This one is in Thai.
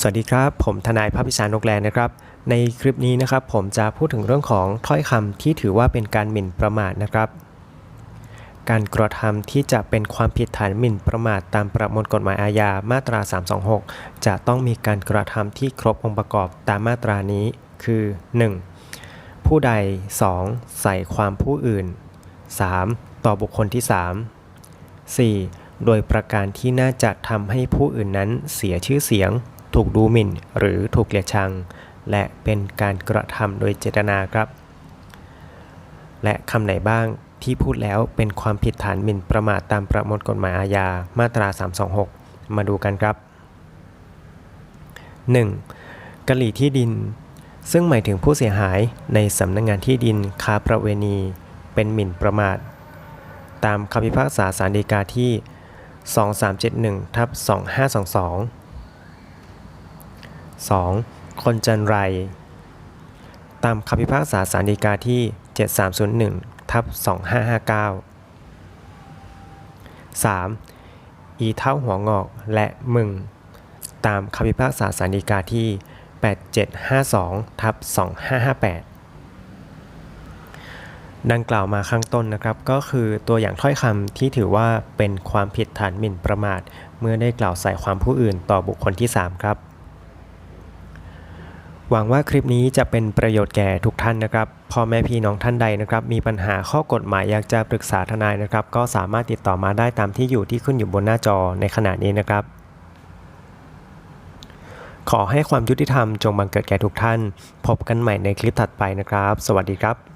สวัสดีครับ ผมทนายภาพิสารนกแลนะครับ ในคลิปนี้นะครับ ผมจะพูดถึงเรื่องของถ้อยคำที่ถือว่าเป็นการหมิ่นประมาทนะครับ การกระทำที่จะเป็นความผิดฐานหมิ่นประมาทตามประมวลกฎหมายอาญามาตรา 326 จะต้องมีการกระทำที่ครบองค์ประกอบตามมาตรานี้ คือ 1. ผู้ใด 2. ใส่ความผู้อื่น 3. ต่อบุคคลที่ 3 4. โดยประการที่น่าจะทำให้ผู้อื่นนั้นเสียชื่อเสียง ถูกดูหมิ่น หรือถูกเกลียดชัง และเป็นการกระทำโดยเจตนาครับ และคำไหนบ้างที่พูดแล้วเป็นความผิดฐานหมิ่นประมาทตามประมวลกฎหมายอาญามาตรา 326 มาดูกันครับ 1. กะหรี่ที่ดิน ซึ่งหมายถึงผู้เสียหายในสำนักงงานที่ดินค้าประเวณี เป็นหมิ่นประมาท ตามคำพิพากษาสารดีกาที่ 2371ทับ2522 2. คนจันไร ตามคำพิพากษาสารดีกาที่ 7301ทับ2559 3. อีเท่าหัวงอกและมึง ตามคำพิพากษาสารดีกาที่ 8752ทับ2558ดังกล่าวมาข้างต้นนะครับก็คือตัวอย่างถ้อยคำที่ถือว่าเป็นความผิดฐานหมิ่นประมาท เมื่อได้กล่าวใส่ความผู้อื่นต่อบุคคลที่ 3 ครับ หวังว่าคลิปนี้จะเป็นประโยชน์แก่ทุกท่านนะครับพ่อแม่พี่น้องท่านใดนะครับ มีปัญหาข้อกฎหมายอยากจะปรึกษาทนายนะครับ ก็สามารถติดต่อมาได้ตามที่อยู่ที่ขึ้นอยู่บนหน้าจอในขณะนี้นะครับ ขอให้ความยุติธรรมจงบังเกิดแก่ทุกท่าน พบกันใหม่ในคลิปถัดไปนะครับ สวัสดีครับ